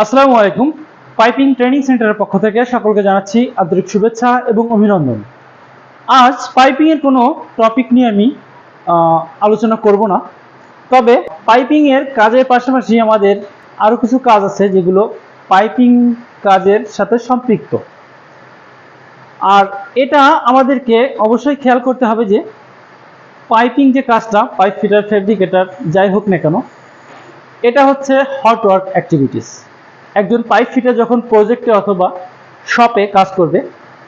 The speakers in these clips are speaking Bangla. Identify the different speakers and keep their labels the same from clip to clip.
Speaker 1: আসসালামু আলাইকুম। পাইপিং ট্রেনিং সেন্টারের পক্ষ থেকে সকলকে জানাচ্ছি আন্তরিক শুভেচ্ছা এবং অভিনন্দন। আজ পাইপিং এর কোনো টপিক নিয়ে আমি আলোচনা করব না। তবে পাইপিং এর কাজের পাশাপাশি আমাদের আরও কিছু কাজ আছে যেগুলো পাইপিং কাজের সাথে সম্পৃক্ত। আর এটা আমাদেরকে অবশ্যই খেয়াল করতে হবে যে পাইপিং যে কাজটা, পাইপ ফিটার ফেব্রিকেটার যাই হোক না কেন, এটা হচ্ছে হট ওয়ার্ক অ্যাক্টিভিটিস একজন পাইপ ফিটার যখন প্রজেক্টে অথবা শপে কাজ করবে,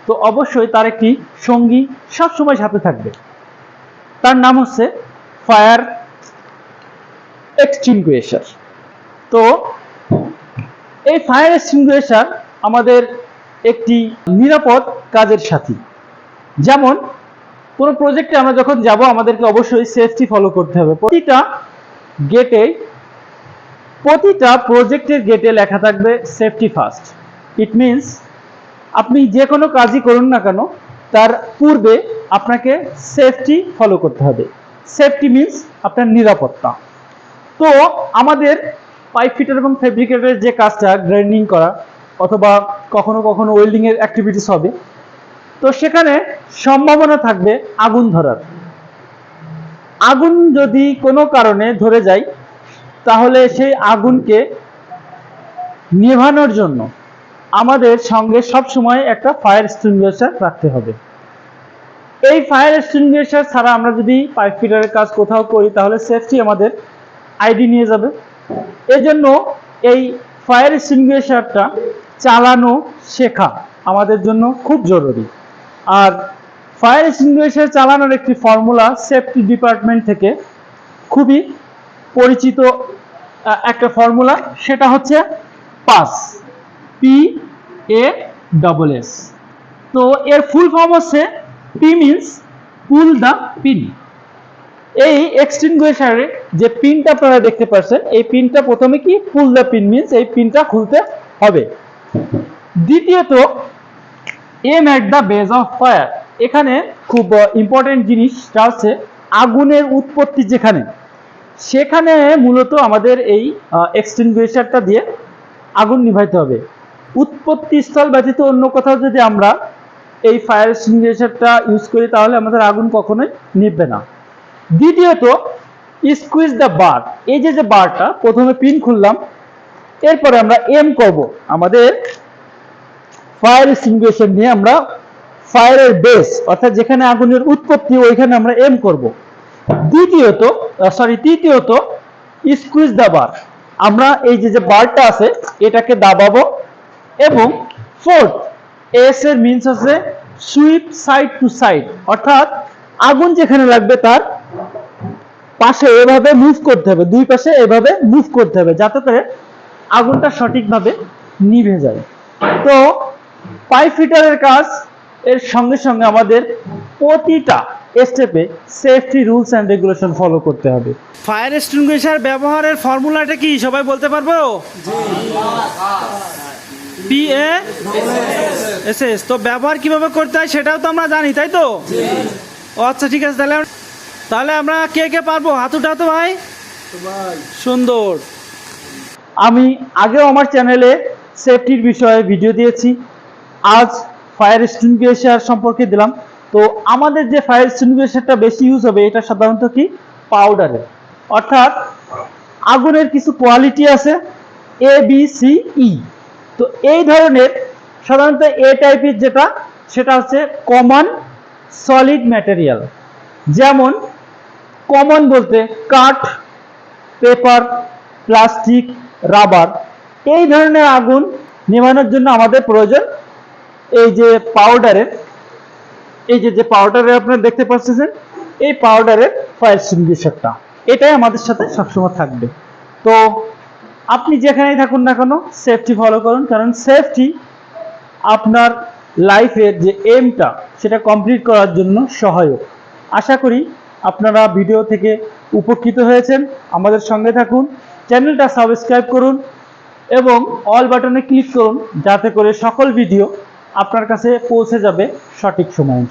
Speaker 1: তো অবশ্যই তার একটি সঙ্গী সবসময় সাথে থাকবে। তার নাম হচ্ছে ফায়ার এক্সটিংগুয়েশার তো এই ফায়ার এক্সটিংগুয়েশার আমাদের একটি নিরাপদ কাজের সাথী। যেমন, কোনো প্রজেক্টে আমরা যখন যাব, আমাদেরকে অবশ্যই সেফটি ফলো করতে হবে। প্রতিটা গেটে প্রতিটা প্রজেক্টের গেটে লেখা থাকবে সেফটি ফার্স্ট ইট মিনস আপনি যে কোনো কাজই করুন না কেন, তার পূর্বে আপনাকে সেফটি ফলো করতে হবে। সেফটি মিনস আপনার নিরাপত্তা। তো আমাদের পাইপ ফিটার এবং ফেব্রিকেটের যে কাজটা গ্রাইন্ডিং করা, অথবা কখনো কখনো ওয়েল্ডিংয়ের অ্যাক্টিভিটিস হবে, তো সেখানে সম্ভাবনা থাকবে আগুন ধরার। আগুন যদি কোনো কারণে ধরে যায় তাহলে সেই আগুনকে নেভানোর জন্য আমাদের সঙ্গে সব সময় একটা ফায়ার এক্সটিংগুইশার রাখতে হবে। এই ফায়ার এক্সটিংগুইশার ছাড়া আমরা যদি পাইপ ফিটারের কাজ কোথাও করি, তাহলে সেফটি আমাদের আইডি নিয়ে যাবে। এজন্য এই ফায়ার এক্সটিংগুইশারটা চালানো শেখা আমাদের জন্য খুব জরুরি। আর ফায়ার এক্সটিংগুইশার চালানোর একটি ফর্মুলা সেফটি ডিপার্টমেন্ট থেকে খুবই পরিচিত একটা ফর্মুলা সেটা হচ্ছে pass P A double S তো এর ফুল ফর্ম হচ্ছে P means pull the pin এই এক্সটিংগুইশারে যে পিনটা আপনারা দেখতে পাচ্ছেন, এই পিনটা প্রথমে কি পুল দ্য পিন মিনস এই পিনটা খুলতে হবে। দ্বিতীয়ত aim at the base of fire এখানে খুব ইম্পর্টেন্ট জিনিসটা হচ্ছে আগুনের উৎপত্তি যেখানে। সেখানে মূলত আমাদের এই এক্সটিংগুইশারটা দিয়ে আগুন নিভাইতে হবে। উৎপত্তি স্থল ব্যতীত অন্য কোথাও যদি আমরা এই ফায়ার এক্সটিংগুইশারটা ইউজ করি, তাহলে আমাদের আগুন কখনোই নিভবে না। দ্বিতীয়ত স্কুইজ দ্য বার এই যে যে বারটা প্রথমে পিন খুললাম, এরপরে আমরা এম করব। আমাদের ফায়ার এক্সটিংগুইশার নিয়ে আমরা ফায়ারের বেস অর্থাৎ যেখানে আগুনের উৎপত্তি, ওইখানে আমরা এম করব। দ্বিতীয়ত সরি তৃতীয়ত স্কুইজ দা বার আমরা এই যে যে বারটা আছে, এটাকে দাবাবো এবং ফোর্থ এস এর মিনস আছে সুইপ সাইড টু সাইড অর্থাৎ আগুন যেখানে লাগবে তার পাশে এভাবে মুভ করতে হবে, দুই পাশে এভাবে মুভ করতে হবে, যাতে করে আগুনটা সঠিকভাবে নিভে যায়। তো পাইপ ফিটারের কাজ, এর সঙ্গে সঙ্গে আমাদের প্রতিটা স্টেপে safety rules and regulation follow করতে হবে।
Speaker 2: ফায়ার এক্সটিংগুইশার ব্যবহারের ফর্মুলাটা কি? সবাই বলতে পারব? পি এ এস এস তো ব্যবহার কীভাবে করতে হয় সেটাও তো আমরা জানি তাই তো? আচ্ছা ঠিক আছে তাহলে তাহলে আমরা কে কে পারব? হাতুটা তো ভাই? সুন্দর।
Speaker 1: আমি আগেও আমার চ্যানেলে সেফটির বিষয়ে ভিডিও দিয়েছি। আজ ফায়ার এক্সটিংগুইশার সম্পর্কে দিলাম। তো আমাদের যে ফায়ার এক্সটিংগুইশারটা বেশি ইউজ হবে, এটা সাধারণত কি? পাউডারের অর্থাৎ আগুনের কিছু কোয়ালিটি আছে এ বি সি ই তো এই ধরনের সাধারণত এ টাইপের যেটা, সেটা হচ্ছে কমন সলিড ম্যাটেরিয়াল যেমন কমন বলতে কাঠ পেপার প্লাস্টিক রাবার এই ধরনের আগুন নেভানোর জন্য আমাদের প্রয়োজন এই যে পাউডারের এই যে যে পাউডারে আপনারা দেখতে পাচ্ছেন, এই পাউডারের ফায়ার এক্সটিংগুইশারটা এটাই আমাদের সাথে সবসময় থাকবে। তো আপনি যেখানেই থাকুন না কেন সেফটি ফলো করুন, কারণ সেফটি আপনার লাইফের যে এমটা সেটা কমপ্লিট করার জন্য সহায়ক। আশা করি আপনারা ভিডিও থেকে উপকৃত হয়েছেন। আমাদের সঙ্গে থাকুন চ্যানেলটা সাবস্ক্রাইব করুন এবং অল বাটনে ক্লিক করুন, যাতে করে সকল ভিডিও আপনার কাছে পৌঁছে যাবে সঠিক সময়